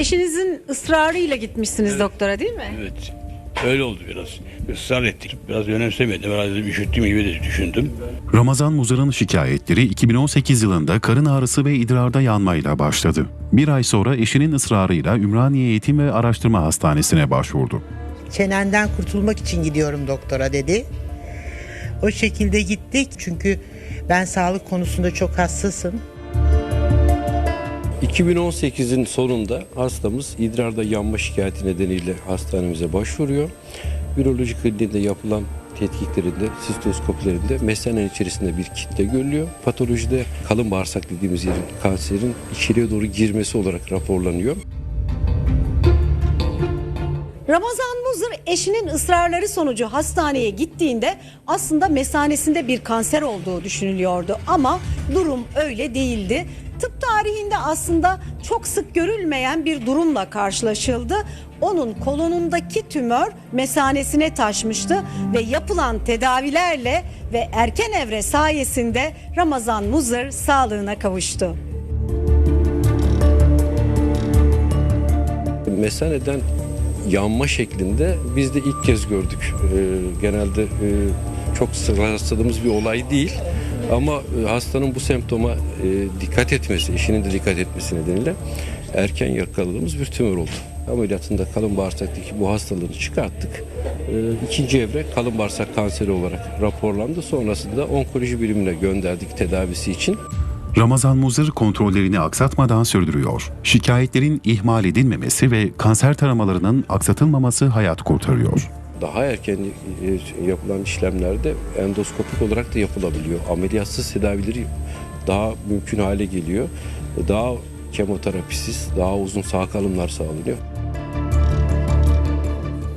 eşinizin ısrarıyla gitmişsiniz doktora değil mi? Evet. Öyle oldu biraz. Israr ettik. Biraz önemsemedim. Herhalde üşüttüğüm gibi de düşündüm. Ramazan Muzar'ın şikayetleri 2018 yılında karın ağrısı ve idrarda yanmayla başladı. Bir ay sonra eşinin ısrarıyla Ümraniye Eğitim ve Araştırma Hastanesi'ne başvurdu. Çenenden kurtulmak için gidiyorum doktora dedi. O şekilde gittik çünkü ben sağlık konusunda çok hassasım. 2018'in sonunda hastamız idrarda yanma şikayeti nedeniyle hastanemize başvuruyor. Üroloji kliniğinde yapılan tetkiklerinde, sistoskopilerinde mesanenin içerisinde bir kitle görülüyor. Patolojide kalın bağırsak dediğimiz yerin kanserin içeriye doğru girmesi olarak raporlanıyor. Ramazan Muzır eşinin ısrarları sonucu hastaneye gittiğinde aslında mesanesinde bir kanser olduğu düşünülüyordu ama durum öyle değildi. Tıp tarihinde aslında çok sık görülmeyen bir durumla karşılaşıldı. Onun kolonundaki tümör mesanesine taşmıştı ve yapılan tedavilerle ve erken evre sayesinde Ramazan Muzır sağlığına kavuştu. Mesaneden yanma şeklinde biz de ilk kez gördük. Ee, genelde e, çok rastladığımız bir olay değil. Ama e, hastanın bu semptoma e, dikkat etmesi, eşinin de dikkat etmesi nedeniyle erken yakaladığımız bir tümör oldu. Ameliyatında kalın bağırsaktaki bu hastalığını çıkarttık. E, ikinci evre kalın bağırsak kanseri olarak raporlandı. Sonrasında onkoloji birimine gönderdik tedavisi için. Ramazan Muzır kontrollerini aksatmadan sürdürüyor. Şikayetlerin ihmal edilmemesi ve kanser taramalarının aksatılmaması hayat kurtarıyor. Daha erken e, yapılan işlemlerde endoskopik olarak da yapılabiliyor. Ameliyatsız tedavileri daha mümkün hale geliyor. Daha kemoterapisiz, daha uzun sağ kalımlar sağlanıyor.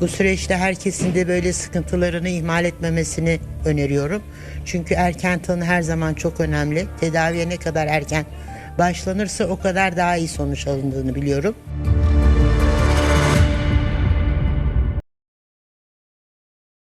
Bu süreçte herkesin de böyle sıkıntılarını ihmal etmemesini öneriyorum. Çünkü erken tanı her zaman çok önemli. Tedaviye ne kadar erken başlanırsa o kadar daha iyi sonuç alındığını biliyorum.